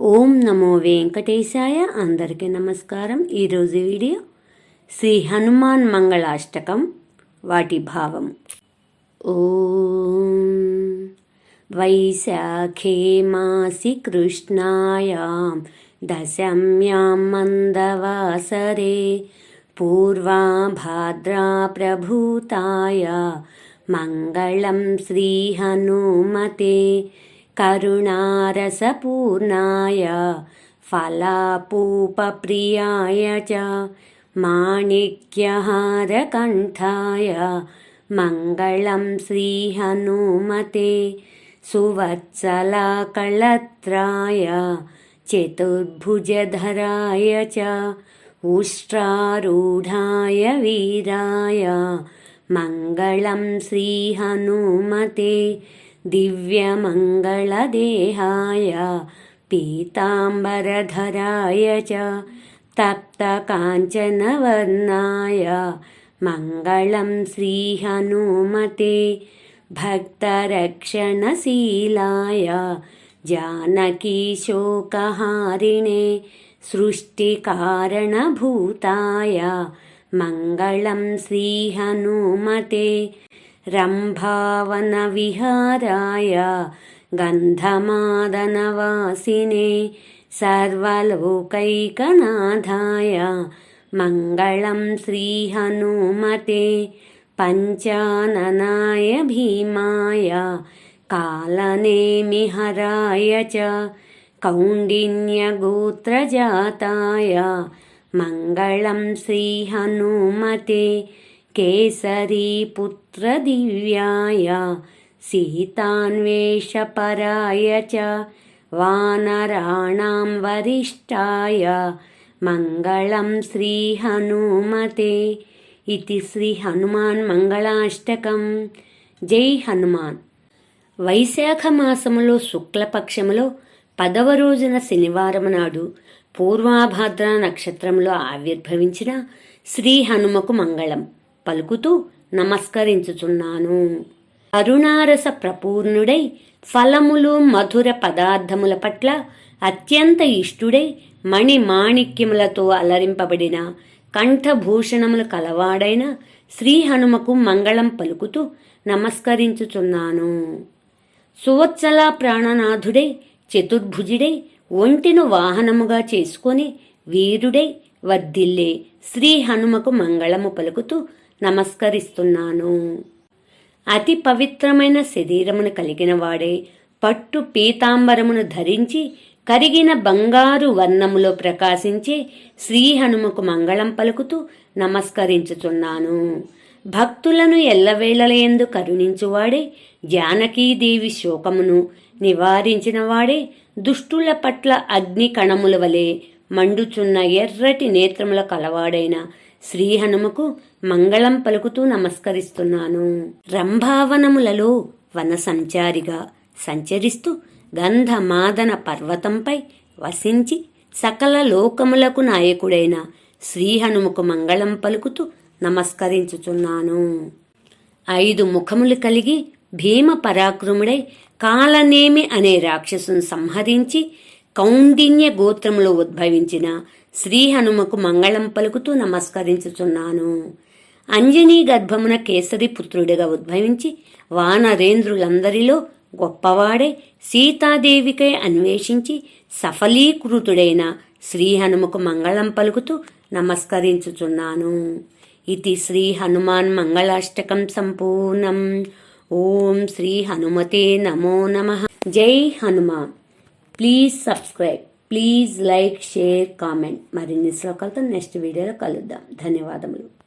ఓం నమో వెంకటేశాయ. అందరికీ నమస్కారం. ఈరోజు వీడియో శ్రీ హనుమాన్ మంగళాష్టకం వాటి భావం. ఓం వైశాఖే మాసి కృష్ణాయాం దశమ్యాం మందవాసరే పూర్వా భాద్రా ప్రభూతాయ మంగళం శ్రీ హనుమతే करुणारसपूर्णाय फलापूपप्रियाय च माणिक्यहारकण्ठाय मङ्गलं श्रीहनुमते सुवत्सलाकळत्राय चतुर्भुजधराय च उष्ट्रारूढाय वीराय मङ्गलं श्रीहनुमते दिव्यमङ्गलदेहाय पीताम्बरधराय च तप्तकाञ्चनवर्णाय मङ्गलं श्रीहनुमते भक्तरक्षणशीलाय जानकीशोकहारिणे सृष्टिकारणभूताय मङ्गलं श्रीहनुमते रम्भावनविहाराय गन्धमादनवासिने सर्वलोकैकनाथाय मङ्गलं श्रीहनुमते पञ्चाननाय भीमाय कालनेमिहराय च कौण्डिन्यगोत्रजाताय मङ्गलं श्रीहनुमते केसरीपुत्रदिव्याय सीतान्वेषपराय च वानराणां वरिष्ठाय मङ्गलं श्रीहनुमते इति శ్రీహనుమాన్ మంగళాష్టకం జై హనుమాన్ వైశాఖ మాసములో శుక్లపక్షములో పదవ రోజున శనివారం నాడు పూర్వాభాద్ర నక్షత్రంలో ఆవిర్భవించిన శ్రీ హనుమకు మంగళం పలుకుతూ నమస్కరించుచున్నాను. అరుణారస ప్రపూర్ణుడై ఫలములు మధుర పదార్థముల పట్ల అత్యంత ఇష్టుడై మణి మాణిక్యములతో అలరింపబడిన కంఠభూషణములు కలవాడైన శ్రీ హనుమకు మంగళం పలుకుతూ నమస్కరించుచున్నాను. సువత్సల ప్రాణనాథుడై చతుర్భుజుడై ఒంటిను వాహనముగా చేసుకొని వీరుడై వర్ధిల్లే శ్రీ హనుమకు మంగళము పలుకుతూ నమస్కరిస్తున్నాను. అతి పవిత్రమైన శరీరమును కలిగిన వాడే పట్టు పీతాంబరమును ధరించి కరిగిన బంగారు వర్ణములో ప్రకాశించే శ్రీ హనుమకు మంగళం పలుకుతూ నమస్కరించుచున్నాను. భక్తులను ఎల్లవేళలయందు కరుణించువాడే జానకీదేవి శోకమును నివారించినవాడే దుష్టుల పట్ల అగ్ని కణముల వలె మండుచున్న ఎర్రటి నేత్రముల కలవాడైన శ్రీ హనుమకు మంగళం పలుకుతూ నమస్కరిస్తున్నాను. రంభావనములలో వన సంచారిగా సంచరిస్తూ గంధమాదన పర్వతంపై వసించి సకల లోకములకు నాయకుడైన శ్రీ హనుమకు మంగళం పలుకుతూ నమస్కరించుచున్నాను. ఐదు ముఖములు కలిగి భీమ పరాక్రముడై కాలనేమి అనే రాక్షసును సంహరించి కౌండిన్య గోత్రములో ఉద్భవించిన శ్రీ హనుమకు మంగళం పలుకుతూ నమస్కరించుచున్నాను. అంజనీ గర్భమున కేసరి పుత్రుడిగా ఉద్భవించి వానరేంద్రులందరిలో గొప్పవాడై సీతాదేవికై అన్వేషించి సఫలీకృతుడైన శ్రీ హనుమకు మంగళం పలుకుతూ నమస్కరించుచున్నాను. ఇది శ్రీ హనుమాన్ మంగళాష్టకం సంపూర్ణం. ఓం శ్రీ హనుమతే నమో నమ. జై Hanuman. Please subscribe. Please like share comment మరిన్ని శ్లోకాలతో నెక్స్ట్ వీడియోలో కలుద్దాం. ధన్యవాదములు.